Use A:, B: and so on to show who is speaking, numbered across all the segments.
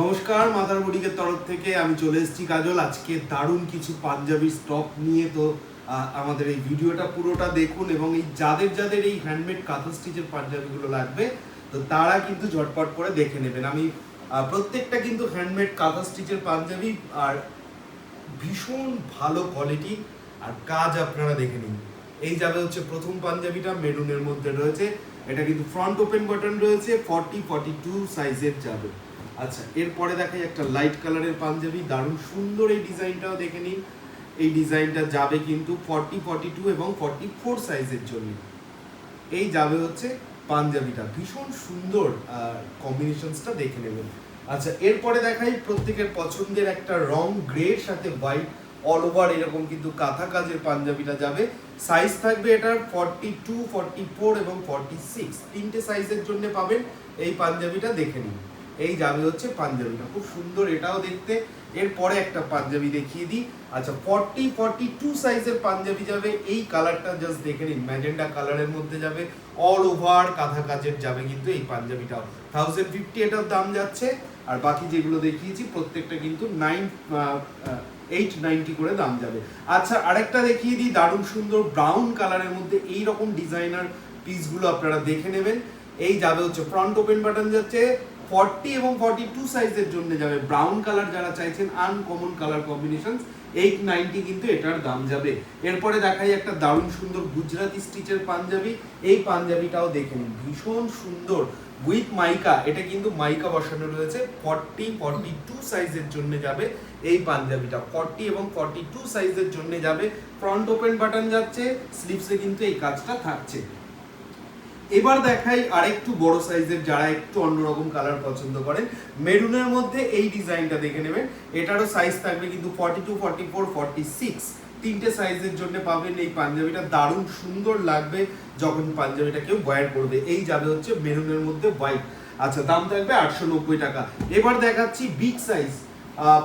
A: নমস্কার মাদার বুটিকের তরফ থেকে আমি চলে এসেছি কাজল। আজকে দারুণ কিছু পাঞ্জাবি স্টক নিয়ে তো আমাদের এই ভিডিওটা পুরোটা দেখুন এবং এই যাদের যাদের এই হ্যান্ডমেড কাঁথা স্টিচের পাঞ্জাবিগুলো লাগবে, তো তারা কিন্তু ঝটপট করে দেখে নেবেন। আমি প্রত্যেকটা কিন্তু হ্যান্ডমেড কাঁথা স্টিচের পাঞ্জাবি আর ভীষণ ভালো কোয়ালিটি আর কাজ আপনারা দেখে নিন। এই যাবে হচ্ছে প্রথম পাঞ্জাবিটা, মেরুনের মধ্যে রয়েছে। এটা কিন্তু ফ্রন্ট ওপেন বাটন রয়েছে ফর্টি ফর্টি টু সাইজের যাবে। আচ্ছা এরপরে দেখাই একটা লাইট কালারের পাঞ্জাবি, দারুণ সুন্দর এই ডিজাইনটাও দেখে নিন। এই ডিজাইনটা যাবে কিন্তু ফর্টি ফর্টি টু এবং ফর্টি ফোর সাইজের জন্য। এই যাবে হচ্ছে পাঞ্জাবিটা। ভীষণ সুন্দর কম্বিনেশনসটা দেখে নেবেন। আচ্ছা এরপরে দেখাই প্রত্যেকের পছন্দের একটা রং গ্রের সাথে হোয়াইট অল ওভার এরকম কিন্তু কাঁথা কাজের পাঞ্জাবিটা যাবে। সাইজ থাকবে এটার ফর্টি টু ফর্টি ফোর এবং ফর্টি সিক্স তিনটে সাইজের জন্য পাবেন এই পাঞ্জাবিটা দেখে নিন। এই যাবে হচ্ছে পাঞ্জাবিটা। খুব সুন্দর এটাও দেখতে। এরপরে একটা পাঞ্জাবি দেখিয়ে দিই। আচ্ছা ফর্টি ফর্টি টু সাইজের পাঞ্জাবি যাবে। এই কালারটা জাস্ট দেখে নিন। ম্যাজেন্ডা কালারের মধ্যে যাবে। অল ওভার কাঁথা কাজের যাবে কিন্তু এই পাঞ্জাবিটাও। থাউজেন্ড ফিফটি এটার দাম যাচ্ছে। আর বাকি যেগুলো দেখিয়েছি, প্রত্যেকটা কিন্তু নাইন এইট নাইনটি করে দাম যাবে। আচ্ছা আরেকটা দেখিয়ে দিই। দারুণ সুন্দর ব্রাউন কালারের মধ্যে এই রকম ডিজাইনার পিসগুলো আপনারা দেখে নেবেন। এই যাবে হচ্ছে ফ্রন্ট ওপেন বাটন যাচ্ছে। ফর্টি এবং ফর্টি টু সাইজের জন্য যাবে। ব্রাউন কালার যারা চাইছেন uncommon colour combination eight ninety কিন্তু এটার দাম যাবে। এরপরে দেখাই একটা দারুণ সুন্দর গুজরাটি স্টিচের পাঞ্জাবি। এই পাঞ্জাবিটাও দেখে নিন, ভীষণ সুন্দর। উইথ মাইকা এটা কিন্তু মাইকা বসানো রয়েছে। ফর্টি ফর্টি টু সাইজের জন্য যাবে এই পাঞ্জাবিটা। ফর্টি এবং ফর্টি টু সাইজের জন্য যাবে। ফ্রন্ট ওপেন বাটন যাচ্ছে স্লিভসে কিন্তু এই কাজটা থাকছে। এবার দেখাই আরেকটু বড় সাইজের যারা একটু অন্যরকম কালার পছন্দ করেন মেরুনের মধ্যে এই ডিজাইনটা দেখে নেবেন। এটারও সাইজ থাকবে কিন্তু forty two forty four forty six তিনটে সাইজের জন্য পাবেন এই পাঞ্জাবিটা। দারুণ সুন্দর লাগবে যখন পাঞ্জাবিটা কেউ ওয়্যার করবে। এই যাবে হচ্ছে মেরুনের মধ্যে হোয়াইট আচ্ছা দাম থাকবে আটশো নব্বই টাকা। এবার দেখাচ্ছি big size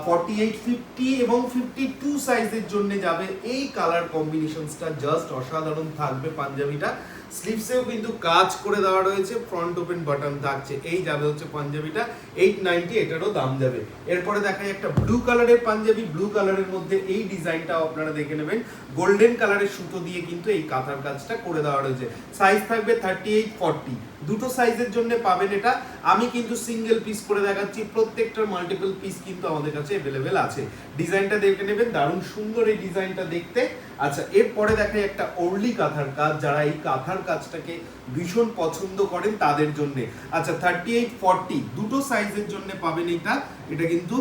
A: forty eight fifty এবং ফিফটি টু সাইজের জন্য যাবে। এই কালার কম্বিনেশনসটা জাস্ট অসাধারণ থাকবে পাঞ্জাবিটা। স্লিভসেও কিন্তু কাজ করে দেওয়া রয়েছে ফ্রন্ট ওপেন বাটন থাকছে। এই যাবে হচ্ছে পাঞ্জাবিটা এইট নাইনটি এটারও দাম যাবে। এরপরে দেখাই একটা ব্লু কালারের পাঞ্জাবি ব্লু কালারের মধ্যে এই ডিজাইনটাও আপনারা দেখে নেবেন। গোল্ডেন কালারের সুতো দিয়ে কিন্তু এই কাঁথার কাজটা করে দেওয়া রয়েছে। সাইজ থাকবে থার্টি এইট ফর্টি দুটো সাইজের জন্য পাবেন এটা। আমি কিন্তু সিঙ্গেল পিস করে দেখাচ্ছি, প্রত্যেকটার মাল্টিপল পিস কিন্তু আমাদের কাছে অ্যাভেলেবেল আছে। ডিজাইনটা দেখে নেবেন, দারুণ সুন্দর এই ডিজাইনটা দেখতে। আচ্ছা এরপরে দেখে একটা অর্লি কাঁথার কাজ, যারা এই কাঁথার কাজটাকে ভীষণ পছন্দ করেন তাদের জন্য। আচ্ছা থার্টি এইট ফর্টি দুটো সাইজের জন্য পাবেন এটা। এটা কিন্তু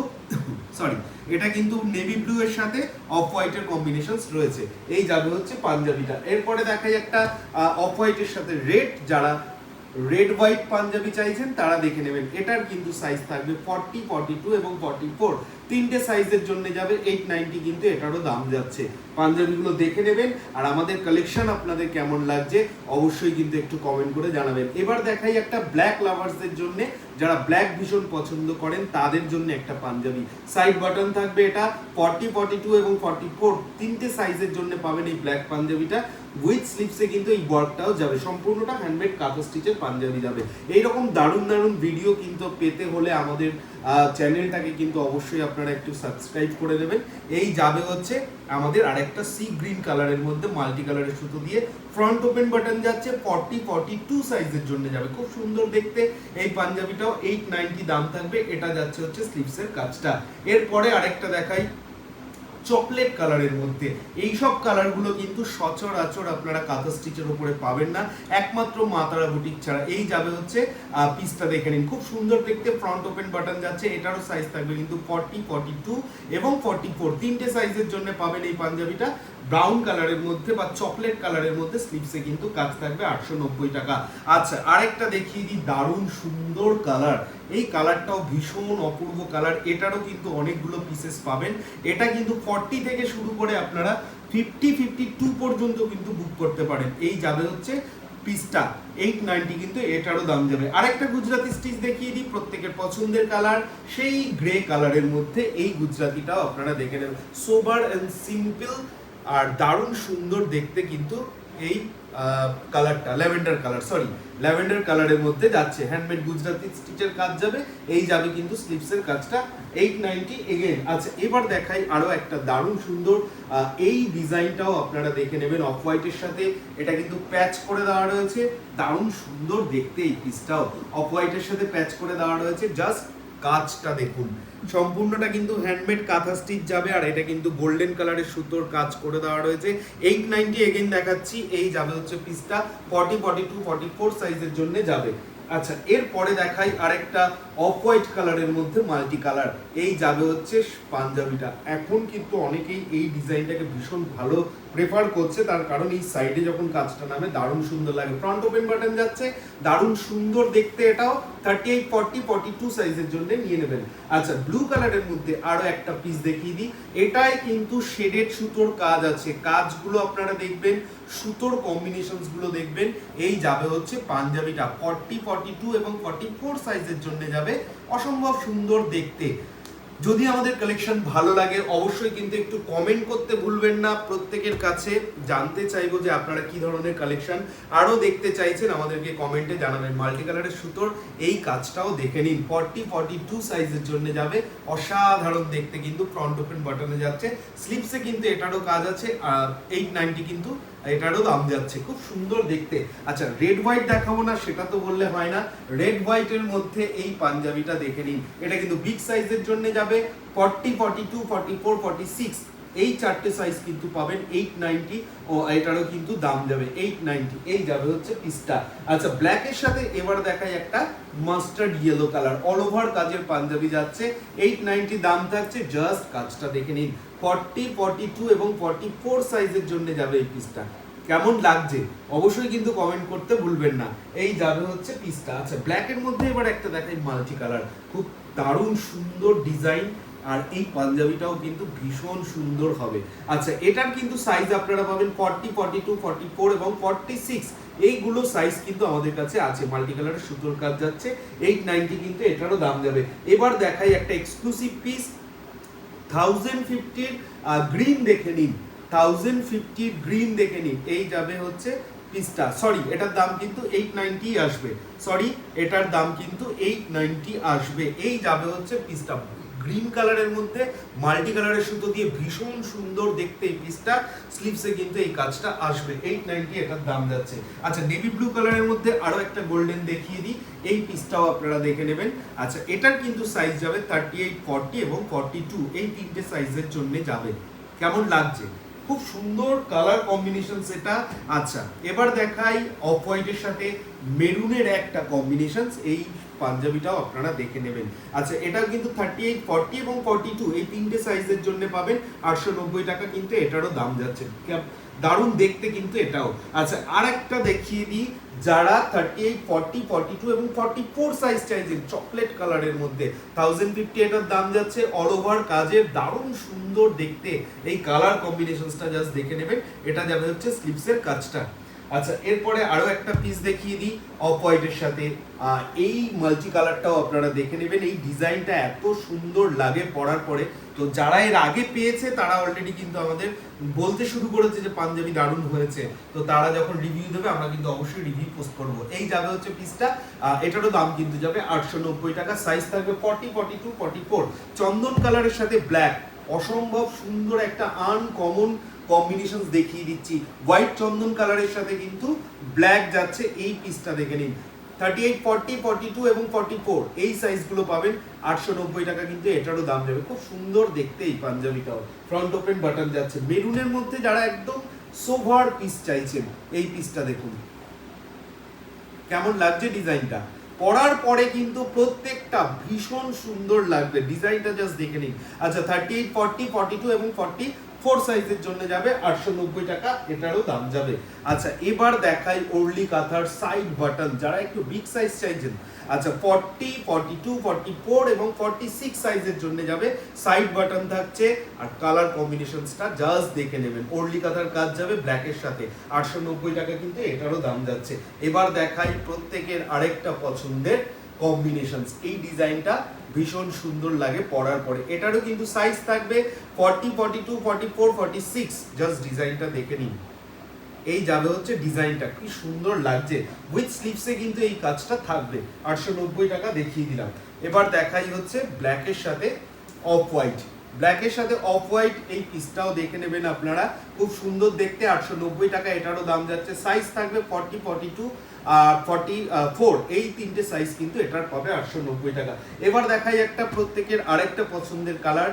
A: সরি এটা কিন্তু নেভি ব্লু এর সাথে অফ হোয়াইটের কম্বিনেশন রয়েছে। এই যাবে হচ্ছে পাঞ্জাবিটা। এরপরে দেখাই একটা অফ হোয়াইটের সাথে রেড যারা রেড হোয়াইট পাঞ্জাবি চাইছেন, তারা দেখে নেবেন। এটার কিন্তু সাইজ থাকবে ফর্টি ফর্টি টু এবং ফর্টি ফোর তিনটে সাইজের জন্য যাবে এইট নাইনটি কিন্তু এটারও দাম যাচ্ছে। পাঞ্জাবিগুলো দেখে নেবেন, আর আমাদের কালেকশন আপনাদের কেমন লাগছে, অবশ্যই কিন্তু একটু কমেন্ট করে জানাবেন। এবার দেখাই একটা ব্ল্যাক লাভার্সদের জন্য যারা ব্ল্যাক ভীষণ পছন্দ করেন, তাদের জন্য একটা পাঞ্জাবি। সাইড বাটন থাকবে এটা ফর্টি ফর্টি টু এবং ফর্টি ফোর তিনটে সাইজের জন্য পাবেন এই ব্ল্যাক পাঞ্জাবিটা। উইথ স্লিপসে কিন্তু এই ওয়ার্কটাও যাবে। সম্পূর্ণটা হ্যান্ডমেড কাঁথা স্টিচের পাঞ্জাবি যাবে। এইরকম দারুণ দারুণ ভিডিও কিন্তু পেতে হলে আমাদের চ্যানেলটাকে কিন্তু অবশ্যই আপনারা একটু সাবস্ক্রাইব করে দেবেন। এই যাবে হচ্ছে আমাদের আরেকটা সি গ্রিন কালারের মধ্যে মাল্টি কালারের সুতো দিয়ে। ফ্রন্ট ওপেন বাটন যাচ্ছে ফর্টি ফর্টি টু সাইজের জন্য যাবে। খুব সুন্দর দেখতে। এই পাঞ্জাবিটাও এইট নাইনটি দাম থাকবে। এটা যাচ্ছে হচ্ছে স্লিভসের কাজটা। এরপরে আরেকটা দেখাই। চকলেট কালারের মধ্যে। এই সব কালারগুলো কিন্তু সচরাচর আপনারা কাঁথা স্টিচের উপরে পাবেন না। একমাত্র মাতারা বুটিক ছাড়া। এই যাবে হচ্ছে পিসটা দেখে নিন। খুব সুন্দর দেখতে ফ্রন্ট ওপেন বাটন যাচ্ছে, এটারও সাইজ থাকবে কিন্তু ফর্টি ফর্টি টু এবং ফর্টি ফোর তিনটে সাইজের জন্য পাবেন এই পাঞ্জাবিটা। ব্রাউন কালারের মধ্যে বা চকলেট কালারের মধ্যে স্লিপসে কিন্তু কাজ থাকবে আটশো নব্বই টাকা। আচ্ছা আরেকটা দেখিয়ে দিই। দারুণ সুন্দর কালার এই কালারটাও ভীষণ অপূর্ব কালার। এটারও কিন্তু অনেকগুলো পিসেস পাবেন। এটা কিন্তু ফর্টি থেকে শুরু করে আপনারা ফিফটি ফিফটি টু পর্যন্ত কিন্তু বুক করতে পারেন। এই যাবে হচ্ছে পিসটা এইট নাইনটি কিন্তু এটারও দাম যাবে। আরেকটা গুজরাতি স্টিচ দেখিয়ে দিই, প্রত্যেকের পছন্দের কালার। সেই গ্রে কালারের মধ্যে এই গুজরাতিটাও আপনারা দেখে নেবেন। সোবার অ্যান্ড সিম্পল আর দারুণ সুন্দর দেখতে কিন্তু এই কালারটা ল্যাভেন্ডার কালার সরি ল্যাভেন্ডার কালারের মধ্যে যাচ্ছে। হ্যান্ডমেড গুজরাতি স্টিচের কাজ যাবে, এই যাবে কিন্তু স্লিপসের কাজটা। এইট নাইনটি এগেন আচ্ছা এবার দেখাই আরও একটা দারুণ সুন্দর এই ডিজাইনটাও আপনারা দেখে নেবেন অফ হোয়াইটের সাথে। এটা কিন্তু প্যাচ করে দেওয়া রয়েছে। দারুণ সুন্দর দেখতে এই পিসটাও অফ হোয়াইটের সাথে প্যাচ করে দেওয়া রয়েছে। জাস্ট কাজটা দেখুন। সম্পূর্ণটা কিন্তু হ্যান্ডমেড কাঁথা স্টিচ যাবে আর এটা কিন্তু গোল্ডেন কালারের সুতোর কাজ করে দেওয়া রয়েছে। এইট নাইনটি এগেন দেখাচ্ছি, এই যাবে হচ্ছে পিসটা forty forty two forty four সাইজের জন্য যাবে। আচ্ছা এরপরে দেখাই আরেকটা অফ হোয়াইট কালারের মধ্যে মাল্টি কালার এই যাবে হচ্ছে পাঞ্জাবিটা। এখন কিন্তু অনেকেই এই ডিজাইনটাকে ভীষণ ভালো প্রেফার করছে, তার কারণ এই সাইডে যখন কাজটা নামে, দারুণ সুন্দর লাগে। ফ্রন্ট ওপেন বাটন যাচ্ছে, দারুণ সুন্দর দেখতে এটাও। Thirty eight forty forty two সাইজের জন্য নিয়ে নেবেন। আচ্ছা ব্লু কালারের মধ্যে আরও একটা পিস দেখিয়ে দিই। এটাই কিন্তু শেডেড সুতোর কাজ আছে। কাজগুলো আপনারা দেখবেন, সুতোর কম্বিনেশনসগুলো দেখবেন। এই যাবে হচ্ছে পাঞ্জাবিটা। ফর্টি ফর্টি টু এবং ফর্টি ফোর সাইজের জন্য যাবে। অসম্ভব সুন্দর দেখতে। যদি আমাদের কালেকশন ভালো লাগে, অবশ্যই কিন্তু একটু কমেন্ট করতে ভুলবেন না। প্রত্যেকের কাছে জানতে চাইব যে আপনারা কি ধরনের কালেকশন আরও দেখতে চাইছেন। আমাদেরকে কমেন্টে জানাবেন। মাল্টি কালারের সুতোর এই কাজটাও দেখে নিন। ফর্টি ফর্টি টু সাইজের জন্য যাবে। অসাধারণ দেখতে কিন্তু ফ্রন্ট ওপেন বাটনে যাচ্ছে। স্লিপসে কিন্তু এটারও কাজ আছে। আর এইট নাইনটি কিন্তু এটারও দাম যাচ্ছে, খুব সুন্দর দেখতে। আচ্ছা রেড হোয়াইট দেখাবো না, সেটা তো বললে হয় না। রেড হোয়াইটের মধ্যে এই পাঞ্জাবিটা দেখে নিন। এটা কিন্তু বিগ সাইজের জন্য যাবে forty forty two forty four forty six এই চারটে সাইজ কিন্তু পাবেন এইট নাইনটি ও এটারও কিন্তু দাম যাবে এইট নাইনটি এই যাবে হচ্ছে পিসটা আচ্ছা ব্ল্যাকের সাথে এবার দেখাই একটা mustard yellow colour all over কাজের পাঞ্জাবি যাচ্ছে এইট নাইনটি দাম থাকছে জাস্ট কাজটা দেখে নিন। ফর্টি ফর্টি টু এবং ফর্টি ফোর সাইজের জন্য যাবে এই পিসটা কেমন লাগছে? অবশ্যই কিন্তু কমেন্ট করতে ভুলবেন না। এই যাবে হচ্ছে পিসটা আচ্ছা ব্ল্যাকের মধ্যে এবার একটা দেখাই মাল্টি কালার খুব দারুণ সুন্দর ডিজাইন আর এই পাঞ্জাবিটাও কিন্তু ভীষণ সুন্দর হবে। আচ্ছা এটার কিন্তু সাইজ আপনারা পাবেন forty forty two forty four এবং ফর্টি সিক্স এইগুলো সাইজ কিন্তু আমাদের কাছে আছে। মাল্টি কালারের সুতোর কাজ যাচ্ছে এইট নাইনটি কিন্তু এটারও দাম যাবে। এবার দেখাই একটা এক্সক্লুসিভ পিস থাউজেন্ড ফিফটির গ্রিন দেখে নিন। থাউজেন্ড ফিফটির গ্রিন দেখে নিন। এই যাবে হচ্ছে পিসটা সরি এটার দাম কিন্তু এইট নাইনটি আসবে। সরি এটার দাম কিন্তু এইট নাইনটি আসবে। এই যাবে হচ্ছে পিসটা গ্রিন কালারের মধ্যে, মাল্টি কালারের সুতো দিয়ে ভীষণ সুন্দর দেখতে এই পিসটা। স্লিপসে কিন্তু এই কাজটা আসবে। এইট নাইনটি এটার দাম যাচ্ছে। আচ্ছা নেভি ব্লু কালারের মধ্যে আরও একটা গোল্ডেন দেখিয়ে দিই। এই পিসটাও আপনারা দেখে নেবেন। আচ্ছা এটার কিন্তু সাইজ যাবে থার্টি এইট ফর্টি এবং ফর্টি টু এই তিনটে সাইজের জন্যে যাবে। কেমন লাগছে? খুব সুন্দর কালার কম্বিনেশন সেটা আচ্ছা এবার দেখাই অফ হোয়াইটের সাথে মেরুনের একটা কম্বিনেশন এই পাঞ্জাবিটাও আপনারা দেখে নেবেন। আচ্ছা এটা কিন্তু থার্টি এইট ফর্টি এবং ফর্টি টু এই তিনটে সাইজের জন্য পাবেন। আটশো নব্বই টাকা কিন্তু এটারও দাম যাচ্ছে। দারুণ দেখতে কিন্তু এটাও। আচ্ছা আর একটা দেখিয়ে দিই, যারা thirty eight forty forty two এবং ফর্টি ফোর সাইজ চাইছেন চকলেট কালারের মধ্যে থাউজেন্ড ফিফটি এটার দাম যাচ্ছে অল ওভার কাজের দারুণ সুন্দর দেখতে, এই কালার কম্বিনেশনসটা জাস্ট দেখে নেবেন, এটা যাবে হচ্ছে স্লিপসের কাজটা। আচ্ছা এরপরে আরও একটা পিস দেখিয়ে দিই অফ হোয়াইটের সাথে এই মাল্টি কালারটাও আপনারা দেখে নেবেন, এই ডিজাইনটা এত সুন্দর লাগে পরার পরে। তো যারা এর আগে পেয়েছে, তারা অলরেডি কিন্তু আমাদের বলতে শুরু করেছে যে পাঞ্জাবি দারুণ হয়েছে। তো তারা যখন রিভিউ দেবে, আমরা কিন্তু অবশ্যই রিভিউ পোস্ট করব। এই যাবে হচ্ছে পিসটা এটারও দাম কিন্তু যাবে আটশো নব্বই টাকা সাইজ থাকবে forty forty two forty four চন্দন কালারের সাথে ব্ল্যাক অসম্ভব সুন্দর একটা আনকমন কম্বিনেশন দেখিয়ে দিচ্ছি। হোয়াইট চন্দন কালারের সাথে কিন্তু ব্ল্যাক যাচ্ছে, এই পিসটা দেখে নিন। Thirty eight forty forty two এবং ফর্টি ফোর এই সাইজগুলো পাবেন। আটশো নব্বই টাকা কিন্তু এটারও দাম যাবে। খুব সুন্দর দেখতে এই পাঞ্জাবিটাও। ফ্রন্ট ওপেন বাটন যাচ্ছে। মেরুনের মধ্যে যারা একদম সোভার পিস চাইছেন, এই পিসটা দেখুন। কেমন লাগছে ডিজাইনটা পরার পরে কিন্তু প্রত্যেকটা ভীষণ সুন্দর লাগবে। ডিজাইনটা জাস্ট দেখে নিন। আচ্ছা thirty eight forty forty two এবং ফর্টি ফোর সাইজের জন্য যাবে, আটশো নব্বই টাকা, এটারও দাম যাবে। আচ্ছা এবার দেখাই ওরলি কাঁথার সাইড বাটন যারা একটু বিগ সাইজ চাইছেন। আচ্ছা forty forty two forty four এবং ফর্টি সিক্স সাইজের জন্য যাবে। সাইড বাটন থাকছে, আর কালার কম্বিনেশনসটা জাস্ট দেখে নেবেন। ওরলি কাঁথার কাজ যাবে ব্ল্যাকের সাথে। আটশো নব্বই টাকা কিন্তু এটারও দাম যাচ্ছে। এবার দেখাই প্রত্যেকের আরেকটা পছন্দের কম্বিনেশনস এই ডিজাইনটা ভীষণ সুন্দর লাগে পরার পরে। এটারও কিন্তু সাইজ থাকবে forty forty two forty four forty six just ডিজাইনটা দেখে নিন। এই যাবে হচ্ছে ডিজাইনটা কি সুন্দর লাগছে। উইথ স্লিপসে কিন্তু এই কাজটা থাকবে। আটশো নব্বই টাকা দেখিয়ে দিলাম। এবার দেখাই হচ্ছে ব্ল্যাকের সাথে অফ হোয়াইট ব্ল্যাকের সাথে অফ হোয়াইট এই পিসটাও দেখে নেবেন আপনারা। খুব সুন্দর দেখতে, আটশো নব্বই টাকা। এটারও দাম যাচ্ছে। সাইজ থাকবে forty forty two forty four এই তিনটে সাইজ কিন্তু এটার পাবে আটশো নব্বই টাকা। এবার দেখাই একটা প্রত্যেকের আরেকটা পছন্দের কালার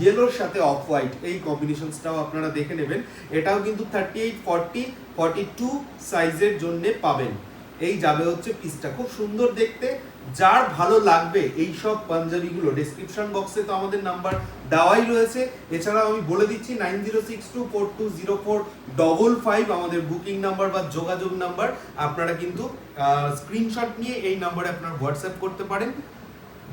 A: ইয়েলোর সাথে অফ হোয়াইট এই কম্বিনেশনসটাও আপনারা দেখে নেবেন। এটাও কিন্তু thirty eight forty forty two সাইজের জন্য পাবেন। এই যাবে হচ্ছে পিসটা খুব সুন্দর দেখতে যার ভালো লাগবে এই সব পাঞ্জাবিগুলো ডেসক্রিপশন বক্সে তো আমাদের নাম্বার দেওয়াই রয়েছে। এছাড়াও আমি বলে দিচ্ছি nine zero six two four two zero four double five আমাদের বুকিং নাম্বার বা যোগাযোগ নাম্বার আপনারা কিন্তু স্ক্রিনশট নিয়ে এই নাম্বারে আপনার হোয়াটসঅ্যাপ করতে পারেন।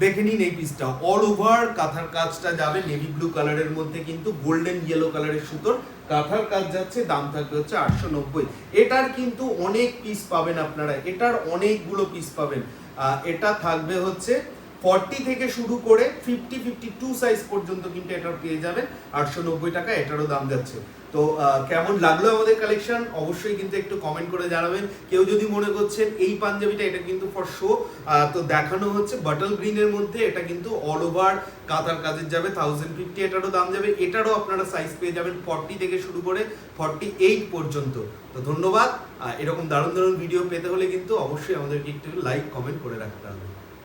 A: দেখে নিন এই পিসটা অল ওভার কাঁথার কাজটা যাবে নেভি ব্লু কালারের মধ্যে কিন্তু গোল্ডেন ইয়েলো কালারের সুতোর। কাঁথার কাজ যাচ্ছে, দাম থাকবে হচ্ছে আটশো নব্বই। এটার কিন্তু অনেক পিস পাবেন আপনারা। এটার অনেকগুলো পিস পাবেন। এটা থাকবে হচ্ছে ফর্টি থেকে শুরু করে ফিফটি ফিফটি টু সাইজ পর্যন্ত কিন্তু এটার পেয়ে যাবেন। আটশো নব্বই টাকা এটারও দাম যাচ্ছে। তো কেমন লাগল আমাদের কালেকশন অবশ্যই কিন্তু একটু কমেন্ট করে জানাবেন। কেউ যদি মনে করছেন এই পাঞ্জাবিটা, এটা কিন্তু ফর শো তো দেখানো হচ্ছে বাটল গ্রিনের মধ্যে। এটা কিন্তু অল ওভার কাতার কাজের যাবে থাউজেন্ড ফিফটি এটারও দাম যাবে। এটারও আপনারা সাইজ পেয়ে যাবেন ফর্টি থেকে শুরু করে ফর্টি এইট পর্যন্ত। তো ধন্যবাদ। এরকম দারুণ দারুণ ভিডিও পেতে হলে কিন্তু অবশ্যই আমাদেরকে একটু লাইক কমেন্ট করে রাখতে হবে।